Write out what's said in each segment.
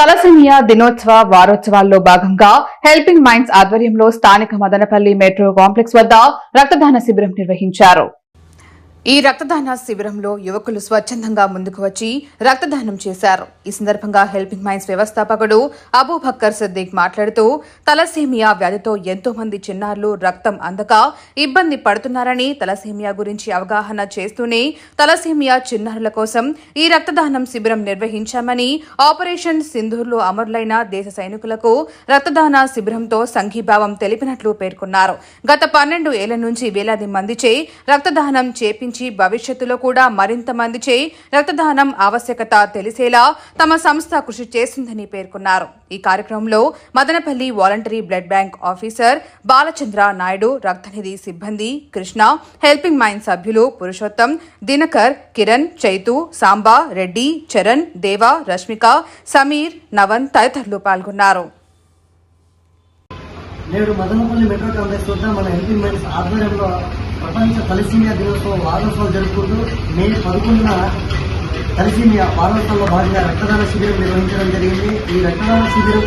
Thalassaemia దినోత్సవ వారోత్సవాల్లో భాగంగా హెల్పింగ్ మైండ్స్ ఆధ్వర్యంలో స్థానిక మదనపల్లి మెట్రో కాంప్లెక్స్ వద్ద రక్తదాన శిబిరం నిర్వహించారు. ఈ రక్తదాన శిబిరంలో యువకులు స్వచ్ఛందంగా ముందుకు వచ్చి రక్తదానం చేశారు. ఈ సందర్భంగా హెల్పింగ్ మైన్స్ వ్యవస్థాపకుడు అబూబక్కర్ సిద్దిక్ మాట్లాడుతూ తలసేమియా వ్యాధితో ఎంతో మంది చిన్నారులు రక్తం అందక ఇబ్బంది పడుతున్నారని తలసేమియా గురించి అవగాహన చేస్తూనే తలసేమియా చిన్నారుల కోసం ఈ రక్తదానం శిబిరం నిర్వహించామని ఆపరేషన్ సింధూర్లో అమరులైన దేశ సైనికులకు రక్తదాన శిబిరంతో సంఘీభావం తెలిపినట్లు పేర్కొన్నారు. గత పన్నెండు ఏళ్ళ నుంచి వేలాది మందిచే రక్తదానం చేపించి భవిష్యత్తులో కూడా మరింత మంది చేయి రక్తదానం ఆవశ్యకత తెలిసేలా తమ సంస్థ కృషి చేసిందని పేర్కొన్నారు. ఈ కార్యక్రమంలో Madanapalle volunteer blood bank officer Balachandra Naidu రక్తనిధి సిబ్బంది కృష్ణ హెల్పింగ్ మైండ్ సభ్యులు పురుషోత్తం దినకర్ కిరణ్ చైతు సాంబా రెడ్డి చరణ్ దేవా రష్మిక సమీర్ నవన్ తదితరులు పాల్గొన్నారు. నేడు మదనపల్లి మెట్రో కాంప్లెక్స్ వద్ద మన హెల్పింగ్ మైండ్స్ ఆధ్వర్యంలో ప్రపంచ తలసీమియా దినోత్సవం వారోత్సవం జరుపుకుంటూ మే పదకొండున తలసీమియా వారోత్సవంలో భాగంగా రక్తదాన శిబిరం నిర్వహించడం జరిగింది. ఈ రక్తదాన శిబిరం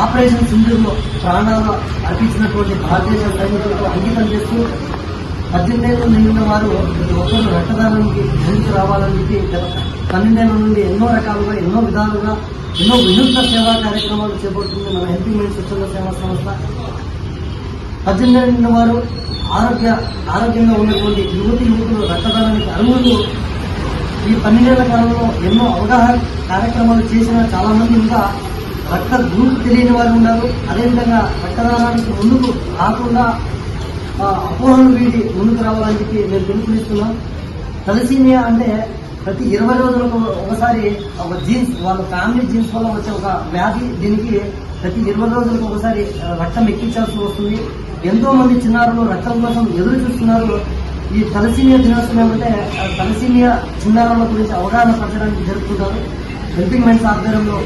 ఆపరేషన్ సింధులో ప్రాణాలు అర్పించినటువంటి భారతీయ సైనికులకు అంకితం చేస్తూ పద్దెనిమిదేళ్ళు నిండిన వారు ప్రతి ఒక్కరు రక్తదానానికి ముందుకు రావాలని చెప్పి పన్నెండేళ్ళ నుండి ఎన్నో రకాలుగా ఎన్నో విధాలుగా ఎన్నో వినూత్న సేవా కార్యక్రమాలు చేపడుతుంది మన హెల్పింగ్ మెయిన్ స్వచ్ఛంద సేవా సంస్థ. పద్దెనిమిది నిండిన వారు ఆరోగ్య ఆరోగ్యంగా ఉన్నటువంటి యువతి యువకులు రక్తదానానికి అర్హులు ఈ పన్నెండేళ్ళ కాలంలో ఎన్నో అవగాహన కార్యక్రమాలు చేసిన చాలామంది ఇంకా రక్త గ్రూప్ తెలియని వారు ఉన్నారు. అదేవిధంగా రక్తదానానికి ముందుకు రాకుండా అపోహలు వీడి ముందుకు రావాలని చెప్పి మేము పిలుపునిస్తున్నాం తలసీమియా అంటే ప్రతి ఇరవై రోజులకు ఒకసారి ఒక జీన్స్ వాళ్ళ ఫ్యామిలీ జీన్స్ వల్ల వచ్చే ఒక వ్యాధి దీనికి ప్రతి ఇరవై రోజులకు ఒకసారి రక్తం ఎక్కించాల్సి వస్తుంది. ఎంతో మంది చిన్నారులు రక్తం కోసం ఎదురు చూస్తున్నారు. ఈ తలసీమియా దినోత్సవం ఏమంటే ఆ, తలసీమియా చిన్నారుల గురించి అవగాహన పరచడానికి జరుపుకుంటారు. హెల్పింగ్ మైండ్స్ ఆధ్వర్యంలో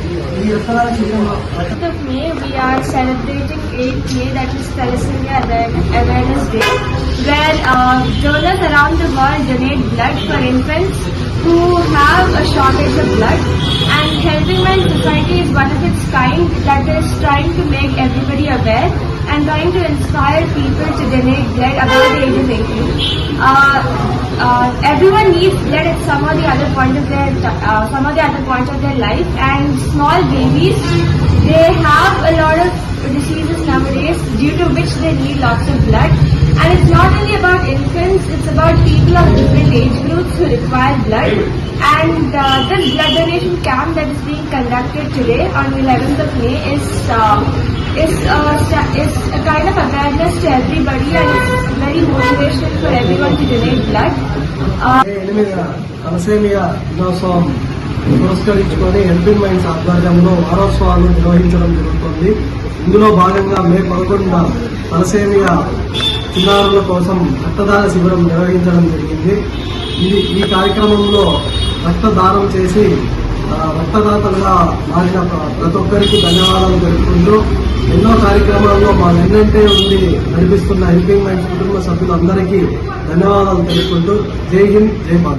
ఈ రక్తదాన శిబిరంలో రక్త 8th of May, we are celebrating 8th May, that is Thalassemia Aware- Awareness Day, where uh, donors around the world donate blood for infants who have a shortage of blood. And Helping Mind Society is one of its kind that is trying to make everybody aware and trying to inspire people to donate blood above the age of 18. Uh, uh, everyone needs blood at some or the other point of their uh, some or the other point of their life, and small babies they have a lot of diseases nowadays due to which they need lots of blood. And it's not only about infants; it's about people of different age groups who require blood. And uh, this blood donation camp that being conducted today on 11th of May is uh, is uh, is a kind of awareness to everybody, and it's very motivational for everyone to donate blood. Uh, దినోత్సవం పురస్కరించుకొని helping mines ఆధ్వర్యంలో వారోత్సవాలు నిర్వహించడం జరుగుతుంది ఇందులో భాగంగా మే పదకొండున thalassemia చిన్నారుల కోసం రక్తదాన శిబిరం నిర్వహించడం జరిగింది ఇది ఈ కార్యక్రమంలో రక్తదానం చేసి రక్తదాతలుగా మారిన ప్రతి ఒక్కరికి ధన్యవాదాలు తెలుపుకుంటూ ఎన్నో కార్యక్రమాల్లో మా వెన్నంటే ఉండి నడిపిస్తున్న హెల్పింగ్ మైండ్స్ కుటుంబ సభ్యులందరికీ ధన్యవాదాలు తెలుపుకుంటూ జై హింద్ జై భారత్.